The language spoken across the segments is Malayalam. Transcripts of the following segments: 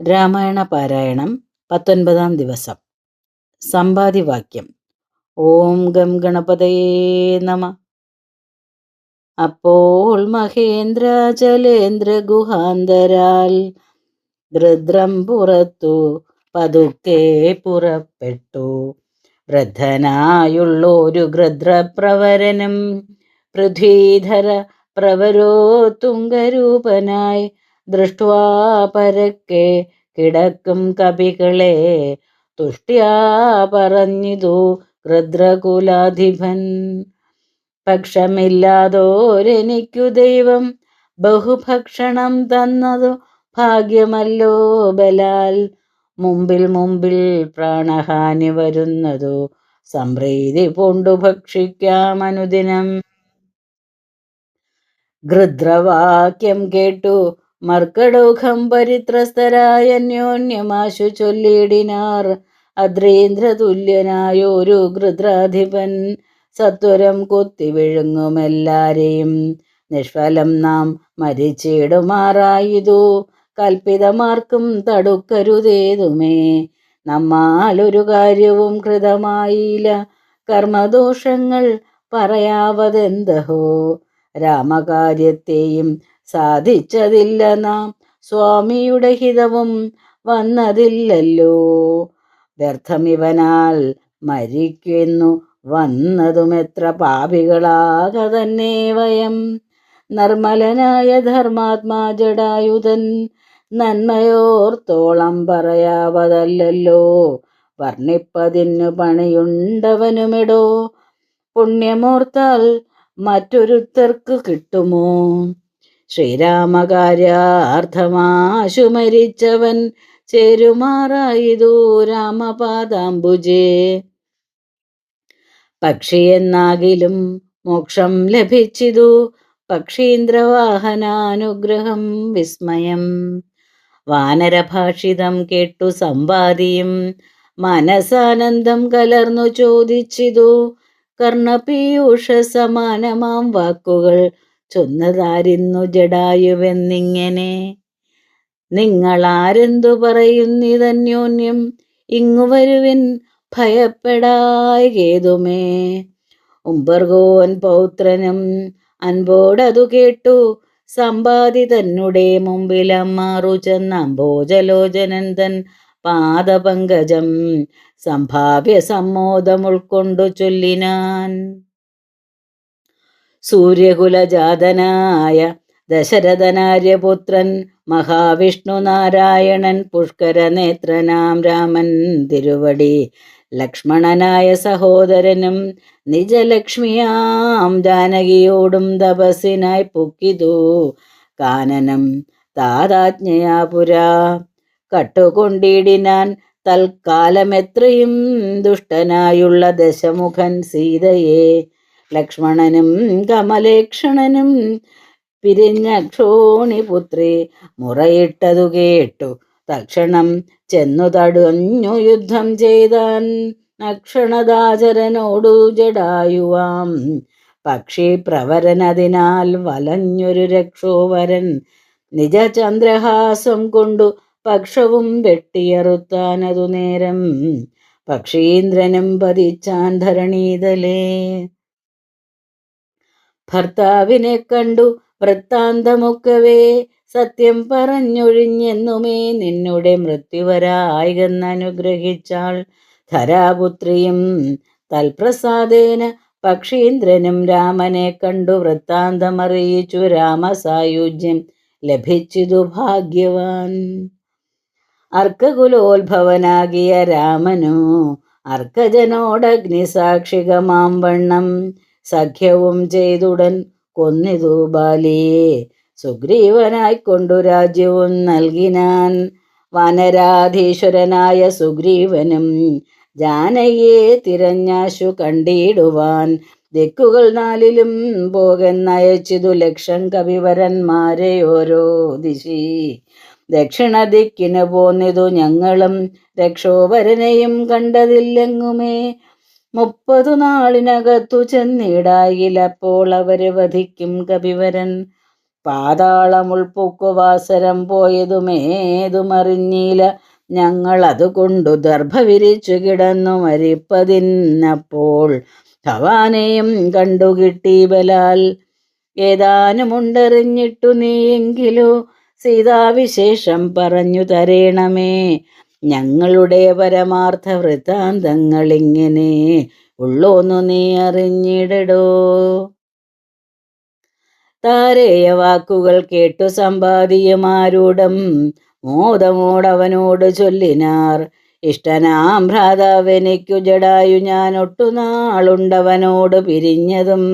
രാമായണ പാരായണം പത്തൊൻപതാം ദിവസം. സമ്പാദിവാക്യം ഓം ഗം ഗണപതയേ നമ. അപ്പോൾ മഹേന്ദ്ര ജലേന്ദ്ര ഗുഹാന്തരാൽ ഗൃദ്രം പുറത്തു പതുക്കെ പുറപ്പെട്ടു. വൃദ്ധനായുള്ളൊരു ഗൃദ്രപ്രവരനും പൃഥ്വീധര പ്രവരോ തുങ്കരൂപനായി ദൃഷ്ട്വാ പരക്കെ കിടക്കും കവികളെ തുഷ്ട്യാ പറഞ്ഞിതു രുദ്രകുലാധിപൻ പക്ഷമില്ലാതോരെനിക്കു ദൈവം ബഹുഭക്ഷണം തന്നതു ഭാഗ്യമല്ലോ ബലാൽ. മുമ്പിൽ മുമ്പിൽ പ്രാണഹാനി വരുന്നതു സംപ്രീതി കൊണ്ടു ഭക്ഷിക്കാമനുദിനം ഗൃദ്രവാക്യം കേട്ടു മർക്കടോഖം പരിത്രസ്തരായ അന്യോന്യമാശു ചൊല്ലിയിടിനാർ അദ്രീന്ദ്രതുല്യനായൊരു ഗൃദ്രാധിപൻ സത്വരം കൊത്തി വിഴുങ്ങുമെല്ലാരെയും നിഷ്ഫലം നാം മരിച്ചിടുമാറായിതു. കൽപ്പിതമാർക്കും തടുക്കരുതേതുമേ. നമ്മാലൊരു കാര്യവും കൃതമായില്ല കർമ്മദോഷങ്ങൾ പറയാവതെന്തഹോ? രാമകാര്യത്തെയും സാധിച്ചതില്ല നാം. സ്വാമിയുടെ ഹിതവും വന്നതില്ലല്ലോ. വ്യർത്ഥമിവനാൽ മരിക്കുന്നു. വന്നതും എത്ര പാപികളാക തന്നെ വയം. നിർമ്മലനായ ധർമാത്മാ ജടായുധൻ നന്മയോർത്തോളം പറയാവതല്ലോ വർണിപ്പതിനു പണിയുണ്ടവനുമിടോ. പുണ്യമോർത്താൽ മറ്റൊരുത്തർക്ക് കിട്ടുമോ? ശ്രീരാമകാര്യാർത്ഥമാശു മരിച്ചവൻ ചേരുമാറായതു രാമപാദാംബുജേ. പക്ഷിയെന്നാകിലും മോക്ഷം ലഭിച്ചിതു പക്ഷീന്ദ്രവാഹനാനുഗ്രഹം വിസ്മയം. വാനരഭാഷിതം കേട്ടു സമ്പാദിയും മനസാനന്ദം കലർന്നു ചോദിച്ചിതു കർണപീയൂഷ സമാനമാം വാക്കുകൾ ചൊന്നതാരിന്നു ജടായുവെന്നിങ്ങനെ നിങ്ങളാരെന്തു പറയുന്നിതന്യോന്യം ഇങ്ങു വരുവിൻ ഭയപ്പെടായകേതുമേ. ഉംബർഗോൻ പൗത്രനും അൻപോടതു കേട്ടു. സമ്പാദി തന്നുടെ മുമ്പിലമ്മാറു ചെന്ന അംബോജലോചനൻ തൻ പാദപങ്കജം സംഭാവ്യ സമ്മോദം ഉൾക്കൊണ്ടു ചൊല്ലിനാൻ. സൂര്യകുലജാതനായ ദശരഥനാര്യപുത്രൻ മഹാവിഷ്ണു നാരായണൻ പുഷ്കരനേത്രനാം രാമൻ തിരുവടി ലക്ഷ്മണനായ സഹോദരനും നിജലക്ഷ്മിയാം ജാനകിയോടും തപസ്സിനായി പൊക്കിതു. കാനനം താതാജ്ഞയാ പുരാ കട്ടുകൊണ്ടിടിനാൻ തൽക്കാലമെത്രയും ദുഷ്ടനായുള്ള ദശമുഖൻ സീതയെ ലക്ഷ്മണനും കമലേക്ഷണനും പിരിഞ്ഞ ക്ഷോണിപുത്രി മുറയിട്ടതു കേട്ടു. തക്ഷണം ചെന്നു തടഞ്ഞു യുദ്ധം ചെയ്താൻ നക്ഷണദാചരനോടു ജടായുവാം പക്ഷി പ്രവരനതിനാൽ വലഞ്ഞൊരു രക്ഷോവരൻ നിജചന്ദ്രഹാസം കൊണ്ടു പക്ഷവും വെട്ടിയറുത്താനതു നേരം. പക്ഷീന്ദ്രനും പതിച്ചാൻ ധരണീതലേ ഭർത്താവിനെ കണ്ടു വൃത്താന്തമൊക്കവേ. സത്യം പറഞ്ഞൊഴിഞ്ഞെന്നുമേ നിന്നുടെ മൃത്യുവരായികെന്നനുഗ്രഹിച്ചാൾ ധരാപുത്രിയും തൽപ്രസാദേന പക്ഷീന്ദ്രനും രാമനെ കണ്ടു വൃത്താന്തമറിയിച്ചു രാമസായുജ്യം. ലഭിച്ചിതു ഭാഗ്യവാൻ. അർക്കകുലോത്ഭവനാകിയ രാമനു അർക്കജനോടഗ്നിസാക്ഷികമാം വണ്ണം. സഖ്യവും ചെയ്തുടൻ കൊന്നിതു ബാലിയെ സുഗ്രീവനായിക്കൊണ്ടു രാജ്യവും നൽകിനാൻ വനരാധീശ്വരനായ സുഗ്രീവനും ജാനയെ തിരഞ്ഞാശു കണ്ടിടുവാൻ ദിക്കുകൾ നാലിലും പോകെന്നയച്ചിതു ലക്ഷം കവിവരന്മാരെ ഓരോ ദിശി. ദക്ഷിണ ദിക്കിന് പോന്നിതു ഞങ്ങളും രക്ഷോപരനെയും കണ്ടതില്ലെങ്ങുമേ? മുപ്പതു നാളിനകത്തു ചെന്നിടായിലപ്പോൾ അവരെ വധിക്കും കവിവരൻ പാതാളമുൾപ്പൊക്കുവാസരം പോയതുമേതുമറിഞ്ഞില്ല ഞങ്ങൾ അതുകൊണ്ടു ദർഭ വിരിച്ചു കിടന്നു മരിപ്പതിന്നപ്പോൾ ഭവാനെയും കണ്ടുകിട്ടി ബലാൽ. ഏതാനുമുണ്ടറിഞ്ഞിട്ടു നീയെങ്കിലോ സീതാവിശേഷം പറഞ്ഞു തരേണമേ. ഞങ്ങളുടെ പരമാർത്ഥ വൃത്താന്തങ്ങൾ ഇങ്ങനെ ഉള്ളോന്നു നീ അറിഞ്ഞിടടോ? താരേയ വാക്കുകൾ കേട്ടു സമ്പാദിയമാരൂഢം മോദമോടവനോട് ചൊല്ലിനാർ. ഇഷ്ടനാം ഭ്രാതാവെനിക്കു ജടായു ഞാൻ ഒട്ടുനാളുണ്ടവനോട് പിരിഞ്ഞതും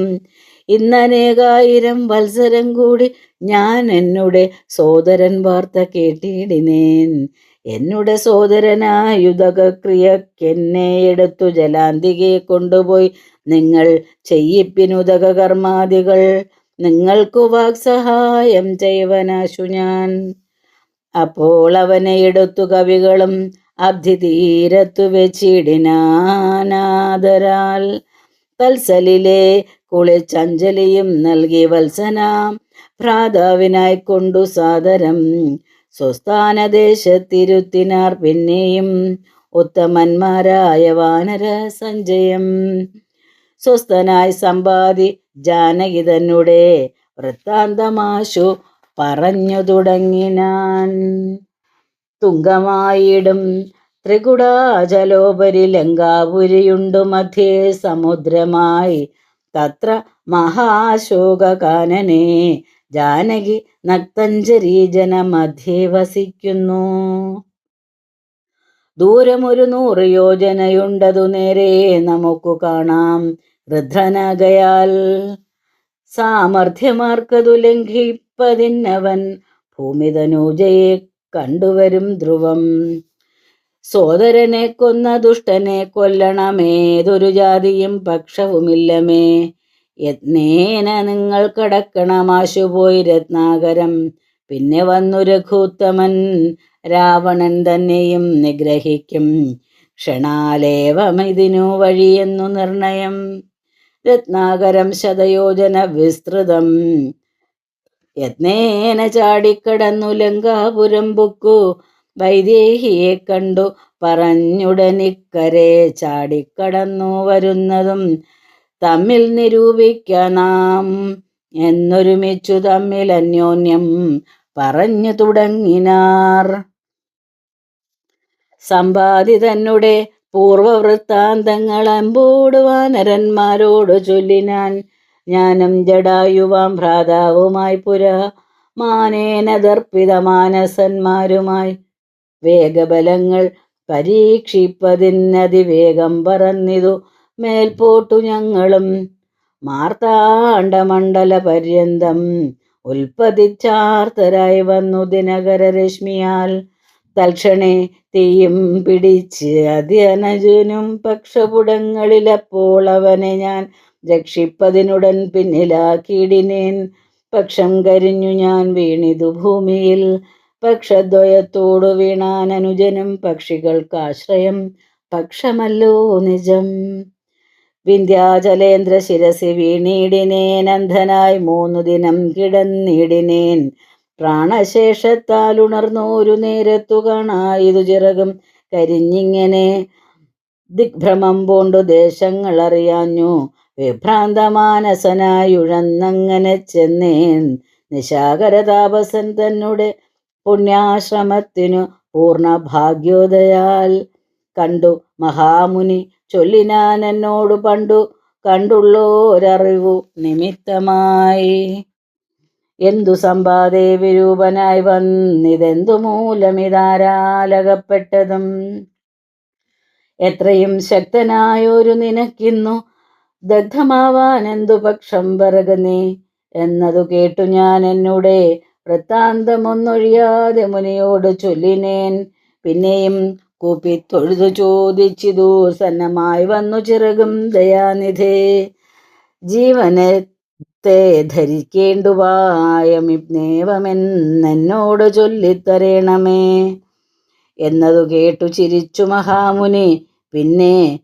ഇന്നനേകായിരം വത്സരം കൂടി ഞാൻ എന്നുടെ സോദരൻ വാർത്ത കേട്ടിടിനേൻ. എന്നുടെ സോദരനായുതകക്രിയക്കെന്നെ എടുത്തു ജലാന്തികെ കൊണ്ടുപോയി. നിങ്ങൾ ചെയ്യിപ്പിനുതക കർമാദികൾ. നിങ്ങൾക്കു വാക്സഹായം ചെയ്വനാശു ഞാൻ. അപ്പോൾ അവനെ എടുത്തു കവികളും അബ്ധിതീരത്തു വെച്ചിടിനാനാദരാൽ. തൽസലിലെ കുളിച്ചഞ്ജലിയും നൽകി വത്സനാം. ഭ്രാതാവിനായി കൊണ്ടു സാദരം സ്വസ്ഥാനദേശത്തിരുത്തിനാർ പിന്നെയും ഉത്തമന്മാരായ വാനര സഞ്ജയം സ്വസ്ഥനായി സമ്പാദി ജാനകി തന്നെ വൃത്താന്തമാശു പറഞ്ഞു തുടങ്ങിനാൻ. തുങ്കമായിടും ത്രികുടാചലോപരി ലങ്കാപുരിയുണ്ടു മധ്യേ സമുദ്രമായി. തത്ര മഹാശോകാനനെ ജാനകി നക്തഞ്ചരി ജനമധ്യേ വസിക്കുന്നു. ദൂരമൊരു നൂറ് യോജനയുണ്ടതു നേരെ നമുക്കു കാണാം രുദ്രനാകയാൽ സാമർഥ്യമാർക്കതു ലംഘിപ്പതിന്നവൻ ഭൂമിതനൂജയെ കണ്ടുവരും ധ്രുവം. സോദരനെ കൊന്ന ദുഷ്ടനെ കൊല്ലണമേതൊരു ജാതിയും പക്ഷവുമില്ലമേ. യത്നേന നിങ്ങൾ കടക്കണമാശുപോയി രത്നാകരം. പിന്നെ വന്നു രഘൂത്തമൻ രാവണൻ തന്നെയും നിഗ്രഹിക്കും. ക്ഷണാലേവമിതിനു വഴിയെന്നു നിർണയം. രത്നാകരം ശതയോജന വിസ്തൃതം. യത്നേന ചാടിക്കടന്നു ലങ്കാപുരം ബുക്കു വൈദേഹിയെ കണ്ടു പറഞ്ഞുടനിക്കരെ ചാടിക്കടന്നു വരുന്നതും തമ്മിൽ നിരൂപിക്കണം. എന്നൊരുമിച്ചു തമ്മിൽ അന്യോന്യം പറഞ്ഞു തുടങ്ങിനാർ. സമ്പാദിതന്നുടെ പൂർവവൃത്താന്തങ്ങൾ അമ്പോട് വാനരന്മാരോട് ചൊല്ലിനാൻ ഞാനും ജടായുവാം ഭ്രാതാവുമായി പുര മാനേന ദർപ്പിത മാനസന്മാരുമായി വേഗബലങ്ങൾ പരീക്ഷിപ്പതിനതിവേഗം പറന്നിതു. മേൽപോട്ടു ഞങ്ങളും മാർത്താണ്ഡമണ്ഡല പര്യന്തം ഉൽപ്പതിച്ചാർത്തരായി വന്നു ദിനകര രശ്മിയാൽ തൽക്ഷണേ തീയും പിടിച്ച് അതിയനജുനും പക്ഷപുടങ്ങളിലപ്പോൾ അവനെ ഞാൻ രക്ഷിപ്പതിനുടൻ പിന്നിലാക്കിയിടിനേൻ. പക്ഷം കരിഞ്ഞു ഞാൻ വീണിതു ഭൂമിയിൽ. പക്ഷദ്വയത്തോടു വീണാൻ അനുജനും പക്ഷികൾക്കാശ്രയം. പക്ഷമല്ലോ നിജം. വിന്ധ്യാചലേന്ദ്ര ശിരസി വീണിടിനേൻ അന്ധനായി മൂന്നു ദിനം കിടന്നിടിനേൻ. പ്രാണശേഷത്താൽ ഉണർന്നോരു നേരത്തു കാണായിതു ചിറകും കരിഞ്ഞിങ്ങനെ ദിഗ്ഭ്രമം പൂണ്ടു ദേശങ്ങൾ അറിയാഞ്ഞു വിഭ്രാന്തമാനസനായുഴന്നങ്ങനെ ചെന്നേൻ. നിശാകര താപസൻ തന്നെ പുണ്യാശ്രമത്തിനു പൂർണ ഭാഗ്യോദയാൽ കണ്ടു മഹാമുനി ചൊല്ലിനാൻ എന്നോട് പണ്ടു കണ്ടുള്ളോരറിവു നിമിത്തമായി. എന്തു സമ്പാദേ വിരൂപനായി വന്നിതെന്തു മൂലമിതാരാലകപ്പെട്ടതും എത്രയും ശക്തനായൊരു നിനക്കിന്നു ദഗ്ധമാവാൻ എന്തു പക്ഷം പറകുന്നേ എന്നതു കേട്ടു ഞാൻ എന്നുടെ വൃത്താന്തമൊന്നൊഴിയാതെ മുനിയോട് ചൊല്ലിനേൻ. പിന്നെയും കൂപ്പി തൊഴുതു ചോദിച്ചിതു സന്നമായി വന്നു ചിറകും ദയാനിധേ. ജീവനത്തെ ധരിക്കേണ്ടുവായമിപ്നേവമെന്നോട് ചൊല്ലിത്തരേണമേ. എന്നതു കേട്ടു ചിരിച്ചു മഹാമുനി പിന്നെ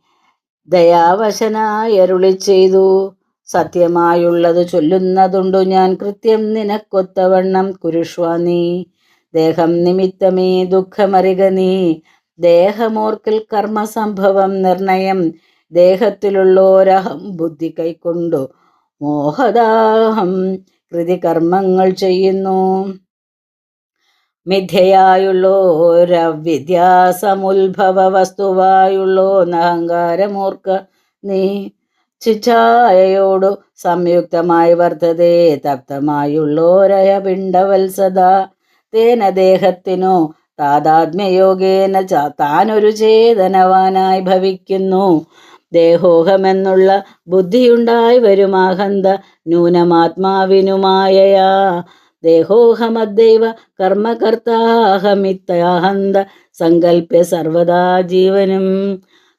ദയാവശനായി അരുളി ചെയ്തു സത്യമായുള്ളത് ചൊല്ലുന്നതുണ്ടു ഞാൻ കൃത്യം നിനക്കൊത്തവണ്ണം കുരുഷ്വാ നീ. ദേഹം നിമിത്തമേ ദുഃഖമറിക നീ. ദേഹമോർക്കിൽ കർമ്മസംഭവം നിർണയം. ദേഹത്തിലുള്ളോരഹം ബുദ്ധി കൈക്കൊണ്ടു. മോഹദാഹം കൃതി കർമ്മങ്ങൾ ചെയ്യുന്നു. മിഥ്യയായുള്ളോരവിദ്യാസമുത്ഭവ വസ്തുവായുള്ളോ നഹങ്കാരമോർക്ക നീ. ചിച്ഛായയോടു സംയുക്തമായി വർദ്ധതേ. തപ്തമായുള്ളോരയ പിണ്ടവത്സത തേന ദേഹത്തിനു താതാത്മ്യയോഗേന താനൊരു ചേതനവാനായി ഭവിക്കുന്നു. ദേഹോഹമെന്നുള്ള ബുദ്ധിയുണ്ടായി വരുമാഹന്ത ന്യൂനമാത്മാവിനുമായയാ. ദേഹോഹമദ്ദൈവ കർമ്മകർത്താഹമിത്തഹന്ത സങ്കല്പ്യ സർവദാ ജീവനും.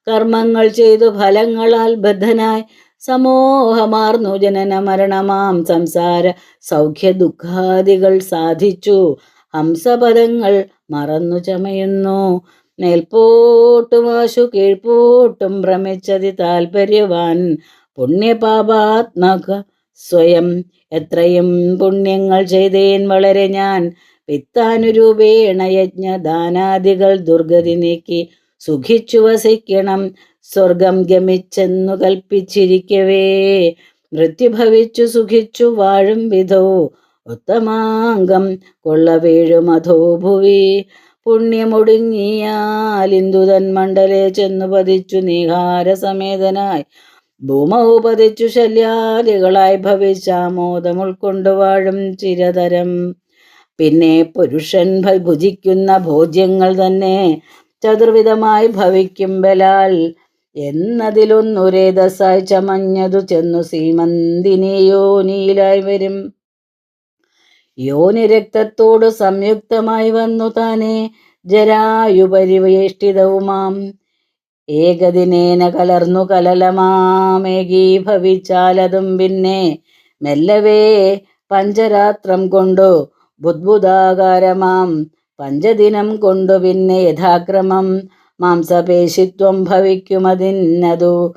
കർമ്മങ്ങൾ ചെയ്തു ഫലങ്ങളാൽ ബദ്ധനായി സമോഹമാർന്നു ജനന മരണമാം സംസാര സൗഖ്യ ദുഃഖാദികൾ സാധിച്ചു. ഹംസപദങ്ങൾ മറന്നു ചമയുന്നു. മേൽപോട്ടും ആശു കീഴ്പോട്ടും ഭ്രമിച്ചതി താൽപര്യവാൻ പുണ്യപാപാത്മക സ്വയം. എത്രയും പുണ്യങ്ങൾ ചെയ്തേൻ വളരെ ഞാൻ. പിത്താനുരൂപേണ യജ്ഞദാനാദികൾ ദുർഗതി നീക്കി സുഖിച്ചു വസിക്കണം. സ്വർഗം ഗമിച്ചെന്നു കൽപ്പിച്ചിരിക്കവേ. മൃത്യുഭവിച്ചു സുഖിച്ചു വാഴും വിധോ ഉത്തമാംഗം കൊള്ള വീഴും അധോ ഭുവി പുണ്യമൊടുങ്ങിയാലിന്ദുതൻ മണ്ഡലെ ചെന്നു പതിച്ചു നീഹാരസമേതനായി. ഭൂമ ഉപതിച്ചു ശല്യാദികളായി ഭവിച്ചാമോദം ഉൾക്കൊണ്ടു ചിരതരം. പിന്നെ പുരുഷൻ ഭുജിക്കുന്ന ഭോജ്യങ്ങൾ തന്നെ ചതുർവിധമായി ഭവിക്കും ബലാൽ. എന്നതിലൊന്നുരേതസായി ചമഞ്ഞതു ചെന്നു സീമന്തിനെയോ നീലായി വരും. യോനി രക്തത്തോട് സംയുക്തമായി വന്നു താനെ ജരായുപരിവേഷ്ടിതവുമാം. ഏകദിനേന കലർന്നു കലലമാമേകീഭവിച്ചാലതും പിന്നെ മെല്ലവേ പഞ്ചരാത്രം കൊണ്ടു ബുദ്ബുദാകാരമാം. പഞ്ചദിനം കൊണ്ടു പിന്നെ യഥാക്രമം മാംസപേശിത്വം ഭവിക്കുമതിന്നതു.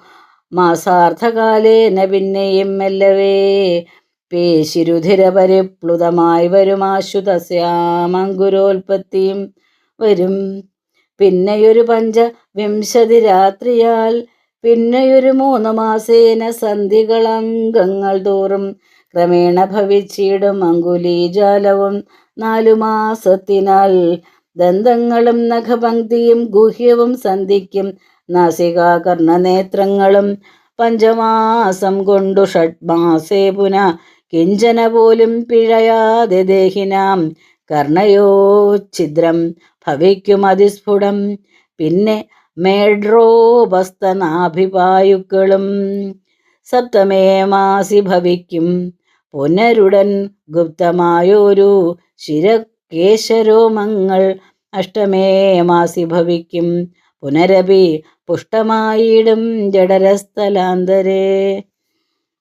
മാസാർത്ഥകാലേന പിന്നെയും മെല്ലവേ പേശിരുധിരപരിപ്ലുതമായി വരുമാശുതസ്യാമങ്കുരോൽപത്തിയും വരും പിന്നെയൊരു പഞ്ചവിംശതി രാത്രിയാൽ പിന്നെയൊരു മൂന്ന് മാസേന സന്ധികളംഗങ്ങൾ തോറും ക്രമേണ ഭവിച്ചിടും അങ്കുലീജാലവും നാലു മാസത്തിനാൽ. ദന്തങ്ങളും നഖപങ്ക്തിയും ഗുഹ്യവും സന്ധിക്കും നാസികാകർണനേത്രങ്ങളും പഞ്ചമാസം കൊണ്ടു ഷഡ്മാസേ പുന കിഞ്ചന പോലും പിഴയാതെ ദേഹിനാം കർണയോ ഛിദ്രം ഭവിക്കും അതിസ്ഫുടം. പിന്നെ മേഡ്രോപസ്തനാഭിപായുക്കളും സപ്തമേ മാസി ഭവിക്കും. പുനരുടൻ ഗുപ്തമായൊരു ശിരകേശരോമങ്ങൾ അഷ്ടമേ മാസി ഭവിക്കും. പുനരപി പുഷ്ടമായിടും ജഡരസ്ഥലാന്തരേ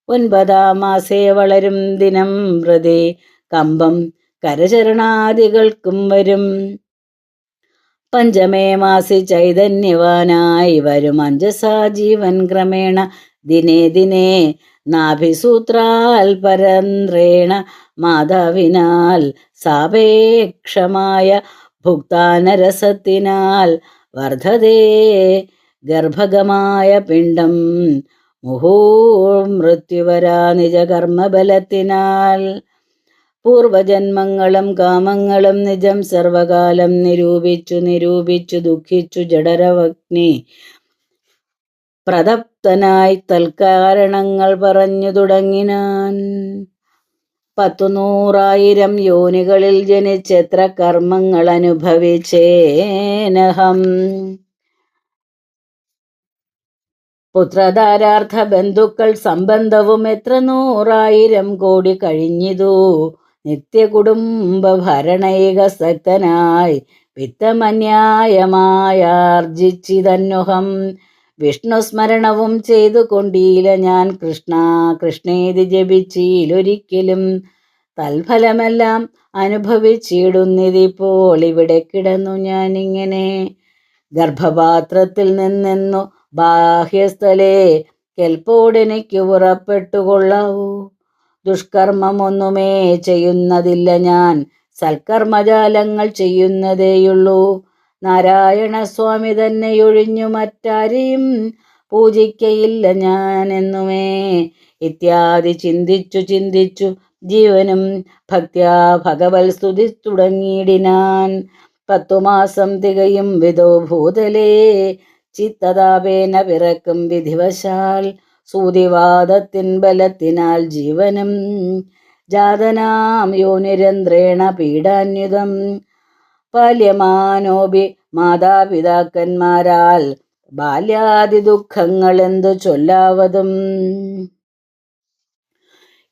ഒൻപതാം മാസേ വളരും ദിനം പ്രതി കമ്പം കരചരണാദികൾക്കും വരും. പഞ്ചമേ മാസി ചൈതന്യവാനായി വരും അഞ്ചസാ ജീവൻ ക്രമേണ. ദിനേ ദിനേ നാഭിസൂത്രാൽ പരന്ത്രേണ. മാതാവിനാൽ സാപേക്ഷമായ ഭുക്താനരസത്തിനാൽ വർദ്ധതേ ഗർഭകമായ പിണ്ഡം മുഹൂ മൃത്യുവരാ നിജകർമ്മബലത്തിനാൽ. പൂർവജന്മങ്ങളും കാമങ്ങളും നിജം സർവകാലം നിരൂപിച്ചു നിരൂപിച്ചു ദുഃഖിച്ചു ജഡരവഗ്നി പ്രതപ്തനായി തൽക്കാരണങ്ങൾ പറഞ്ഞു തുടങ്ങിനാൻ. പത്തു നൂറായിരം യോനികളിൽ ജനിച്ചെത്ര കർമ്മങ്ങൾ അനുഭവിച്ചേനഹം. പുത്രധാരാർത്ഥ ബന്ധുക്കൾ സംബന്ധവും എത്ര നൂറായിരം കോടി കഴിഞ്ഞിതു. നിത്യകുടുംബ ഭരണൈക സക്തനായി വിഷ്ണുസ്മരണവും ചെയ്തു കൊണ്ടീല ഞാൻ കൃഷ്ണ കൃഷ്ണേതി ജപിച്ചീലൊരിക്കലും. തൽഫലമെല്ലാം അനുഭവിച്ചിടുന്നിതിപ്പോൾ ഇവിടെ കിടന്നു ഞാനിങ്ങനെ. ഗർഭപാത്രത്തിൽ നിന്നെന്നു ബാഹ്യസ്ഥലേ കെൽപ്പോടെനിക്ക് പുറപ്പെട്ടുകൊള്ളാവൂ. ദുഷ്കർമ്മമൊന്നുമേ ചെയ്യുന്നതില്ല ഞാൻ. സൽക്കർമ്മജാലങ്ങൾ ചെയ്യുന്നതേയുള്ളൂ. നാരായണ സ്വാമി തന്നെ ഒഴിഞ്ഞു മറ്റാരെയും പൂജിക്കയില്ല ഞാൻ എന്നുമേ. ഇത്യാദി ചിന്തിച്ചു ചിന്തിച്ചു ജീവനും ഭക്ത്യാ ഭഗവൽ സ്തുതി തുടങ്ങിയിടിനാൻ. പത്തുമാസം തികയും വിധോ ഭൂതലേ ചിത്തതാപേന പിറക്കും വിധിവശാൽ സൂതിവാദത്തിൻ ബലത്തിനാൽ ജീവനും. ജാതനാം യോനിരന്ത്രേണ പീഡാന്യുതം പാല്യമാനോപി മാതാപിതാക്കന്മാരാൽ ബാല്യാദി ദുഃഖങ്ങൾ എന്തു ചൊല്ലാവതും?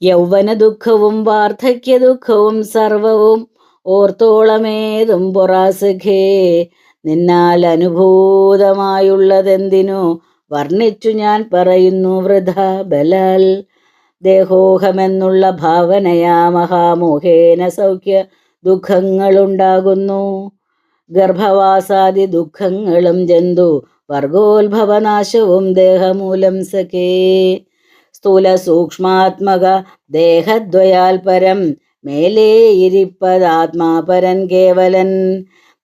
യൗവന ദുഃഖവും വാർദ്ധക്യ ദുഃഖവും സർവവും ഓർത്തോളമേതും പൊറാസുഖേ. നിന്നാൽ അനുഭൂതമായുള്ളതെന്തിനു വർണിച്ചു ഞാൻ പറയുന്നു വൃഥ ബലാൽ. ദേഹോഹമെന്നുള്ള ഭാവനയാ മഹാമോഹേന സൗഖ്യ ദുഃഖങ്ങളുണ്ടാകുന്നു. ഗർഭവാസാദി ദുഃഖങ്ങളും ജന്തു വർഗോത്ഭവനാശവും ദേഹമൂലം സഖേ. സ്ഥൂല സൂക്ഷ്മാത്മക ദേഹദ്വയാൽ പരം മേലേ ഇരിപ്പതാത്മാപരൻ കേവലൻ.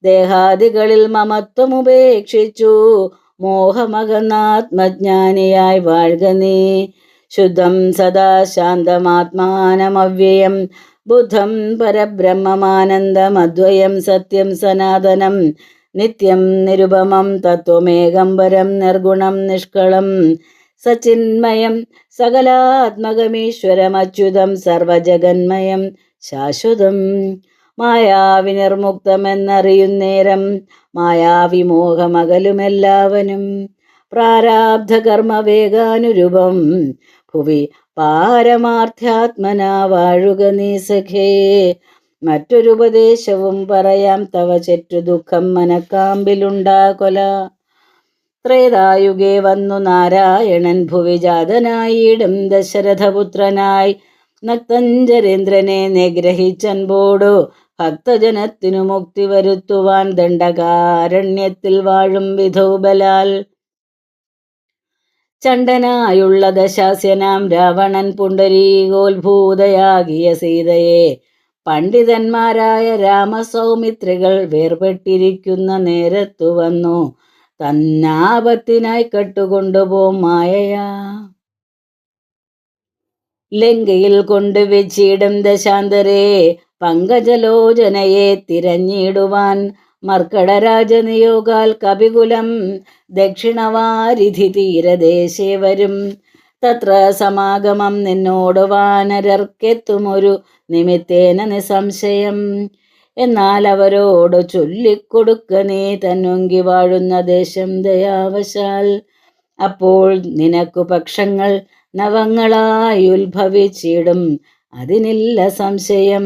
ദേഹാദികളിൽ മമത്വം ഉപേക്ഷിച്ചു. മോഹമകന്നാത്മജ്ഞാനിയായി വാഴ്ക നീ. ശുദ്ധം സദാ ശാന്തമാത്മാനമവ്യയം ബുദ്ധം പരബ്രഹ്മമാനന്ദമദ്വയം സത്യം സനാതനം. നിത്യം നിരുപമം തത്വമേകം പരം നിർഗുണം നിഷ്കളം. സചിന്മയം സകലാത്മകമീശ്വരമച്യുതം സർവജഗന്മയം ശാശ്വതം. മായാവിനിർമുക്തമെന്നറിയുന്നേരം മായാവിമോഹമകലുമെല്ലാവനും പ്രാരാബ്ധകർമ്മവേഗാനുരൂപം ഭുവി പാരമാർത്ഥാത്മനാ വാഴുക നീ സഖേ. മറ്റൊരുപദേശവും പറയാം തവ ചെറ്റു ദുഃഖം മനക്കാമ്പിലുണ്ടാകൊല. ത്രേതായുഗേ വന്നു നാരായണൻ ഭുവിജാതനായിടും ദശരഥപുത്രനായി. നക്തഞ്ചരേന്ദ്രനെ നിഗ്രഹിച്ചൻപോടു ഭക്തജനത്തിനു മുക്തി വരുത്തുവാൻ ദണ്ഡകാരണ്യത്തിൽ വാഴും വിധോബലാൽ ചണ്ടനായുള്ള ദശാസ്യനാം രാവണൻ പുണ്ടരീകോത്ഭൂതയാകിയ സീതയെ പണ്ഡിതന്മാരായ രാമസൗമിത്രികൾ വേർപെട്ടിരിക്കുന്ന നേരത്തു വന്നു. തന്നാപത്തിനായി കെട്ടുകൊണ്ടുപോം മായയാ. ലങ്കയിൽ കൊണ്ട് വെച്ചിടും ദശാന്തരെ പങ്കജലോചനയെ തിരഞ്ഞിടുവാൻ മർക്കടരാജനിയോഗാൽ കപികുലം ദക്ഷിണവാരിധി തീരദേശേ വരും. തത്ര സമാഗമം നിന്നോട് വാനരർക്കെത്തുമൊരു നിമിത്തേന നിസംശയം. എന്നാൽ അവരോട് ചൊല്ലിക്കൊടുക്ക നീ തന്നൊങ്കി വാഴുന്ന ദേശം ദയാവശാൽ. അപ്പോൾ നിനക്കു പക്ഷങ്ങൾ നവങ്ങളായി ഉത്ഭവിച്ചിടും അതിനില്ല സംശയം.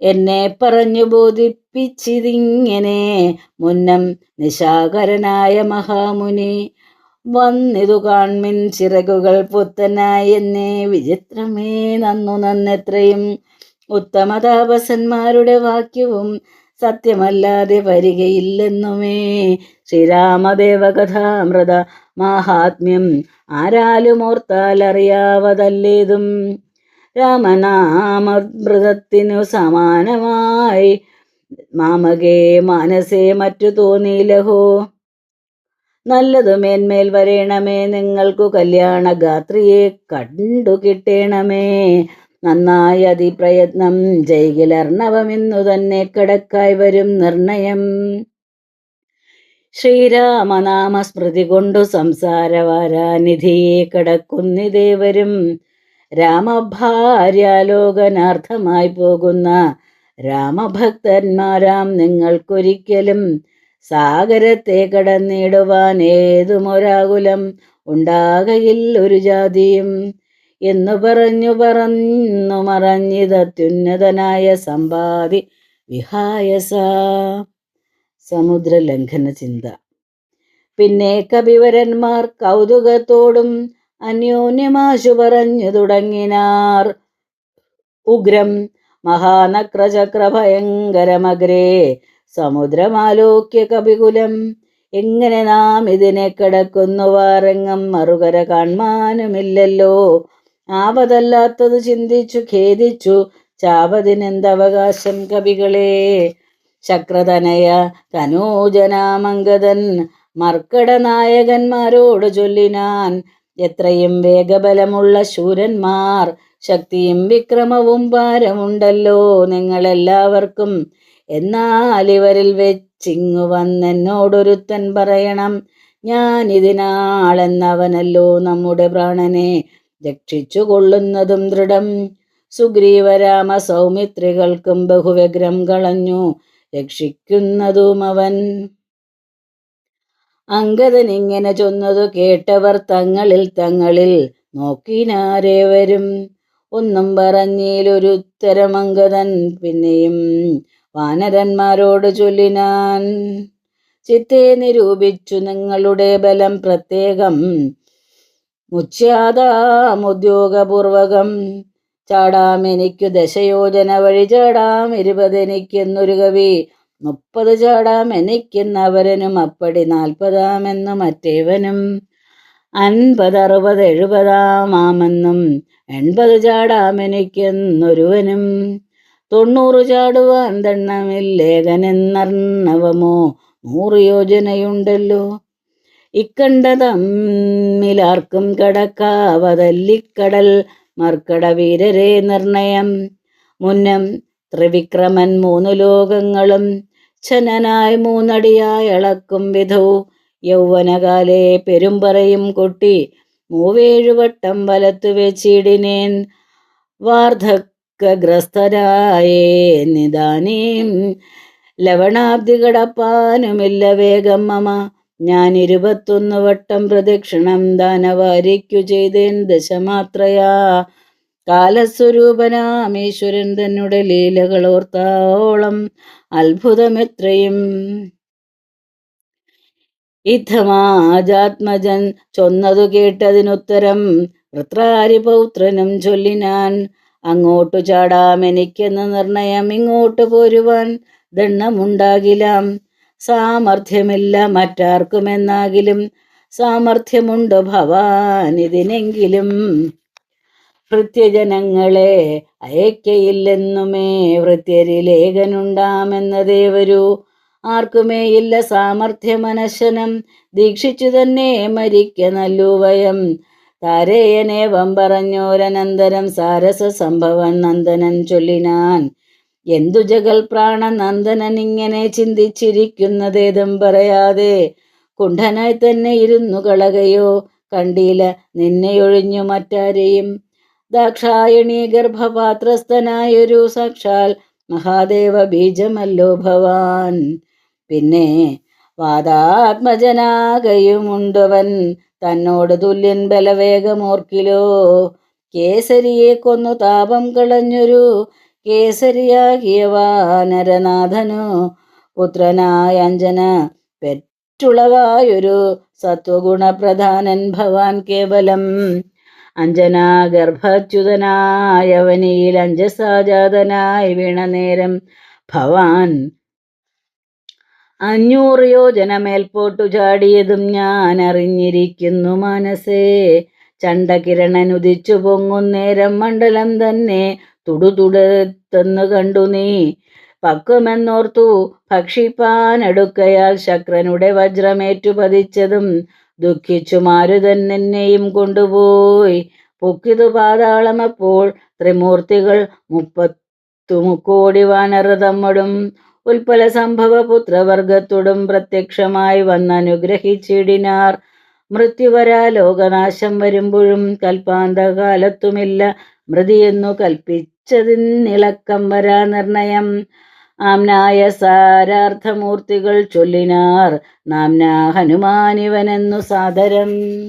എന്നെ പറഞ്ഞു ബോധിപ്പിച്ചിതിങ്ങനെ മുന്നം നിശാകരനായ മഹാമുനി. വന്നിതു കാൺമിൻ ചിറകുകൾ പുത്തനായി എന്നെ വിചിത്രമേ നന്നു നന്നെത്രയും. ഉത്തമ താപസന്മാരുടെ വാക്യവും സത്യമല്ലാതെ വരികയില്ലെന്നുമേ. ശ്രീരാമദേവകഥാമൃത മാഹാത്മ്യം ആരാലും ഓർത്താൽ അറിയാവതല്ലേതും രാമനാമൃതത്തിനു സമാനമായി. മാമകേ മാനസേ മറ്റു തോന്നിയിലഹോ? നല്ലതു മേന്മേൽ വരേണമേ. നിങ്ങൾക്കു കല്യാണ ഗാത്രിയെ കണ്ടു കിട്ടേണമേ. നന്നായി അതിപ്രയത്നം ജൈകിലർണവമെന്നു തന്നെ കിടക്കായി വരും നിർണയം. ശ്രീരാമനാമസ്മൃതി കൊണ്ടു സംസാരവാരാനിധിയെ കടക്കുന്നിതേവരും. രാമഭാര്യാലോകനാർത്ഥമായി പോകുന്ന രാമഭക്തന്മാരാം നിങ്ങൾക്കൊരിക്കലും സാഗരത്തെ കടന്നിടുവാൻ ഏതുമൊരാകുലം ഉണ്ടാകയിൽ ഒരു ജാതിയും എന്നു പറഞ്ഞു പറഞ്ഞു മറഞ്ഞിതത്യുന്നതനായ സമ്പാദി വിഹായസ. സമുദ്രലംഘന ചിന്ത പിന്നെ കവിവരന്മാർ കൗതുകത്തോടും അന്യോന്യമാശു പറഞ്ഞു തുടങ്ങിനാർ. ഉഗ്രം മഹാനക്രചക്ര ഭയങ്കരമഗ്രേ സമുദ്രമാലോക്യ കപികുലം എങ്ങനെ നാം ഇതിനെ കിടക്കുന്നു വാരങ്ങം മറുകര കാൺമാനുമില്ലല്ലോ ആപതല്ലാത്തത് ചിന്തിച്ചു ഖേദിച്ചു. ചാപതിനെന്തവകാശം കവികളെ ശക്രതനയ തനൂജനാമംഗതൻ. മർക്കട നായകന്മാരോട് ചൊല്ലിനാൻ. എത്രയും വേഗബലമുള്ള ശൂരന്മാർ ശക്തിയും വിക്രമവും ഭാരമുണ്ടല്ലോ നിങ്ങളെല്ലാവർക്കും. എന്നാൽ ഇവരിൽ വെച്ചിങ്ങു വന്നെന്നോടൊരുത്തൻ പറയണം ഞാൻ ഇതിനാളെന്നവനല്ലോ നമ്മുടെ പ്രാണനെ രക്ഷിച്ചു കൊള്ളുന്നതും ദൃഢം. സുഗ്രീവരാമ സൗമിത്രികൾക്കും ബഹുവ്യഗ്രം കളഞ്ഞു രക്ഷിക്കുന്നതും അവൻ അങ്കദൻ ഇങ്ങനെ ചൊന്നതു കേട്ടവർ തങ്ങളിൽ തങ്ങളിൽ നോക്കിനാരേവരും ഒന്നും പറഞ്ഞിലൊരുത്തരം അങ്കദൻ പിന്നെയും വാനരന്മാരോട് ചൊല്ലിനാൻ. ചിത്തെ നിരൂപിച്ചു നിങ്ങളുടെ ബലം പ്രത്യേകം. മുച്യാതാമുദ്യോഗപൂർവകം ചാടാം എനിക്കു ദശയോജന വഴി ചാടാം. ഇരുപതെനിക്കെന്നൊരു കവി മുപ്പത് ചാടാം എനിക്കുന്നവരനും അപ്പടി നാൽപ്പതാമെന്നു മറ്റേവനും. അൻപത് അറുപത് എഴുപതാമാമെന്നും എൺപത് ചാടാം എനിക്കെന്നൊരുവനും. തൊണ്ണൂറ് ചാടുവാൻ ദണ്ണമില്ലേഖനെന്നർണവമോ നൂറ് യോജനയുണ്ടല്ലോ. ഇക്കണ്ട തമ്മിലാർക്കും കടക്കാവതല്ലിക്കടൽ മർക്കട വീരരെ നിർണയം. മുന്നം ത്രിവിക്രമൻ മൂന്നു ലോകങ്ങളും ഛനനായി മൂന്നടിയായി ഇളക്കും വിധൗ. യൗവനകാലെ പെരുമ്പറയും കൊട്ടി മൂവേഴുവട്ടം വലത്തു വെച്ചിടിനേൻ. വാർദ്ധക്യഗ്രസ്തരായേ നിദാനീം. ലവണാബ്ദി കടപ്പാനുമില്ല വേഗം മമ. ഞാൻ ഇരുപത്തൊന്ന് വട്ടം പ്രദക്ഷിണം ദാനവാരിക്കു ചെയ്തേൻ ദശമാത്രയാ. കാലസ്വരൂപനാമീശ്വരൻ തന്നെ ലീലകളോർത്താവോളം അത്ഭുതമെത്രയും. ഇഥമാജാത്മജൻ ചൊന്നതു കേട്ടതിനുത്തരം വൃത്രാരിപൗത്രനും ചൊല്ലിനാൻ അങ്ങോട്ടു ചാടാം എനിക്കെന്ന് നിർണയം ഇങ്ങോട്ട് പോരുവാൻ ദണ്ണമുണ്ടാകിലാം സാമർഥ്യമില്ല മറ്റാർക്കുമെന്നാകിലും സാമർഥ്യമുണ്ട് ഭവാൻ ഇതിനെങ്കിലും ഭൃത്യജനങ്ങളെ അയക്കയില്ലെന്നുമേ വൃത്യരിലേഖനുണ്ടാമെന്നതേ വരൂ. ആർക്കുമേ ഇല്ല സാമർഥ്യമനശനം ദീക്ഷിച്ചു തന്നെ മരിക്ക നല്ലുവയം. താരേയനേവം പറഞ്ഞോരനന്തരം സാരസ സംഭവൻ നന്ദനൻ ചൊല്ലിനാൻ. എന്തു ജഗൽ പ്രാണ നന്ദനൻ ഇങ്ങനെ ചിന്തിച്ചിരിക്കുന്നതേതും പറയാതെ കുണ്ഠനായി തന്നെ ഇരുന്നു കളകയോ. കണ്ടീല നിന്നെയൊഴിഞ്ഞു മറ്റാരെയും ദാക്ഷായണി ഗർഭപാത്രസ്ഥനായൊരു സാക്ഷാൽ മഹാദേവ ബീജമല്ലോ ഭവാൻ. പിന്നെ വാദാത്മജനാകയുമുണ്ടവൻ തന്നോട് തുല്യൻ ബലവേഗമോർക്കിലോ. കേസരിയെ കൊന്നു താപം കളഞ്ഞൊരു കേസരിയാകിയ വാനരനാഥനു പുത്രനായ അഞ്ജന പെറ്റുളവായൊരു സത്വഗുണപ്രധാനൻ ഭവാൻ കേവലം അഞ്ജനാ ഗർഭച്യുതനായവനിയിൽ അഞ്ജസാജാതനായി വീണ നേരം ഭവാൻ അഞ്ഞൂറ് യോജന മേൽപോട്ടു ചാടിയതും ഞാൻ അറിഞ്ഞിരിക്കുന്നു മനസ്സേ. ചണ്ടകിരണൻ ഉദിച്ചു പൊങ്ങുന്നേരം മണ്ഡലം തന്നെ തുടുതുടുത്തെന്നു കണ്ടു നീ. പക്വമെന്നോർത്തു ഭക്ഷിപ്പാനടുക്കയാൽ ശക്രനുടെ വജ്രമേറ്റു പതിച്ചതും ദുഃഖിച്ചു മാരുതൻ നിന്നെയും കൊണ്ടുപോയി. പൊക്കിതു പാതാളമപ്പോൾ ത്രിമൂർത്തികൾ മുപ്പത്തു മുക്കോടി വാനരതമ്മടും ഉൽപ്പല സംഭവ പുത്രവർഗത്തോടും പ്രത്യക്ഷമായി വന്നനുഗ്രഹിച്ചിടിനാർ മൃത്യുവരാ ലോകനാശം വരുമ്പോഴും കൽപ്പാന്തകാലത്തുമില്ല. മൃതിയെന്നു കൽപ്പിച്ചതിന്നിളക്കം വരാ നിർണയം. ആംനായ സാരാർത്ഥമൂർത്തികൾ ചൊല്ലിനാർ. നാംനാ ഹനുമാനിവനെന്നു സാദരം.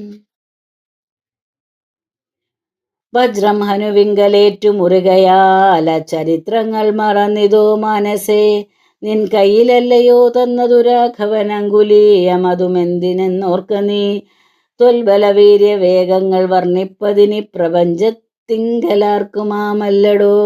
വജ്രം ഹനുവിങ്കലേറ്റു മുറുകയാല ചരിത്രങ്ങൾ മറന്നിതോ മനസ്സേ നിൻ കയ്യിലല്ലയോ തന്നതു രാഘവൻ അങ്കുലീയമതുമെന്തിനെന്നോർക്ക നീ. ത്വൽബലവീര്യ വേഗങ്ങൾ വർണിപ്പതിനി പ്രപഞ്ചത്തിങ്കലാർക്കുമാമല്ലടോ.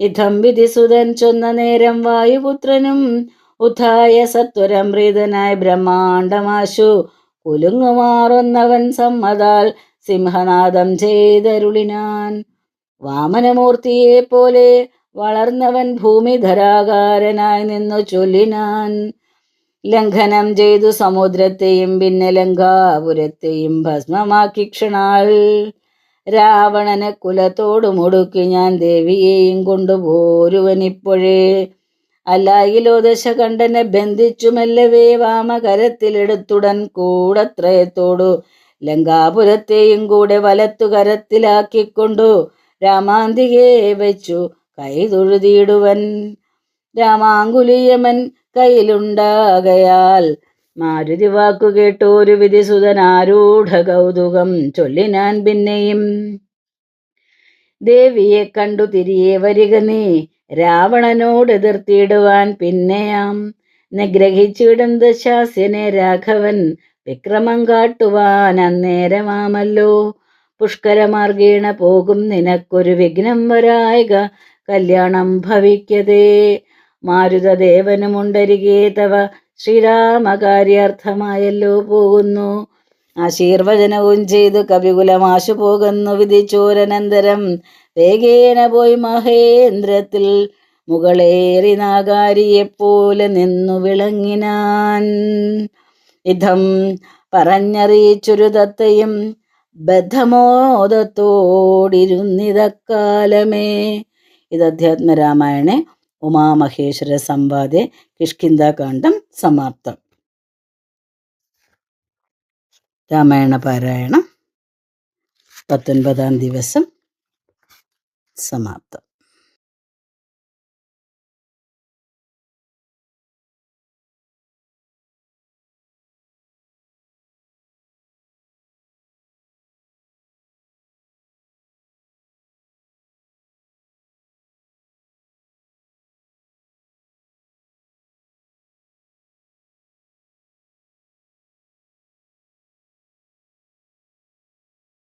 ഇതം വിധിസുതൻ ചൊന്ന നേരം വായുപുത്രനും ഉദ്ധായ സത്വരം പ്രീതനായ ബ്രഹ്മാണ്ടമാശു. കുലുങ്ങുമാറുന്നവൻ സമ്മതാൽ സിംഹനാദം ചെയ്തരുളിനാൻ. വാമനമൂർത്തിയെ പോലെ വളർന്നവൻ ഭൂമിധരാകാരനായി നിന്നു ചൊല്ലിനാൻ. ലംഘനം ചെയ്തു സമുദ്രത്തെയും പിന്നെ ലങ്കാപുരത്തെയും ഭസ്മമാക്കി ക്ഷണാൾ രാവണനെ കുലത്തോട് മുടുക്കി ഞാൻ ദേവിയെയും കൊണ്ടുപോരുവനിപ്പോഴേ അല്ലായിലോ ദശകണ്ഠനെ ബന്ധിച്ചുമല്ലവേ വാമകരത്തിലെടുത്തുടൻ കൂടത്രയത്തോടു ലങ്കാപുരത്തെയും കൂടെ വലത്തു കരത്തിലാക്കിക്കൊണ്ടു രാമാന്തികെ വെച്ചു കൈതൊഴുതിയിടുവൻ രാമാങ്കുലിയമൻ കയ്യിലുണ്ടാകയാൽ മാരുതി വാക്കു കേട്ടോരു വിധിസുതനാരൂഢ കൗതുകം ചൊല്ലിനാൻ പിന്നെയും. ദേവിയെ കണ്ടു തിരിയെ വരിക നീ രാവണനോട് എതിർത്തിയിടുവാൻ പിന്നെയാം. നിഗ്രഹിച്ചിടും ദശാസ്യനെ രാഘവൻ വിക്രമം കാട്ടുവാൻ അന്നേരമാമല്ലോ. പുഷ്കരമാർഗീണ പോകും നിനക്കൊരു വിഘ്നം വരായക കല്യാണം ഭവിക്കതേ. മാരുതദേവനുമുണ്ടരികേ തവ ശ്രീരാമകാര്യാർത്ഥമായല്ലോ പോകുന്നു. ആശീർവചനവും ചെയ്തു കവികുലമാശു പോകുന്നു വിധിച്ചോരനന്തരം. വേഗേന പോയി മഹേന്ദ്രത്തിൽ മുകളേറി നാഗാരിയെപ്പോലെ നിന്നു വിളങ്ങിനാൻ. ഇതം പറഞ്ഞറിയിച്ചൊരു തത്തയും ബദ്ധമോദത്തോടിരുന്നിതക്കാലമേ. ഇത് അധ്യാത്മരാമായണെ ഉമാമഹേശ്വര സംവാദെ കിഷ്കിന്ദകാന്ഡം സമാപ്തം. രാമായണ പാരായണം പത്തൊൻപതാം ദിവസം സമാപ്തം.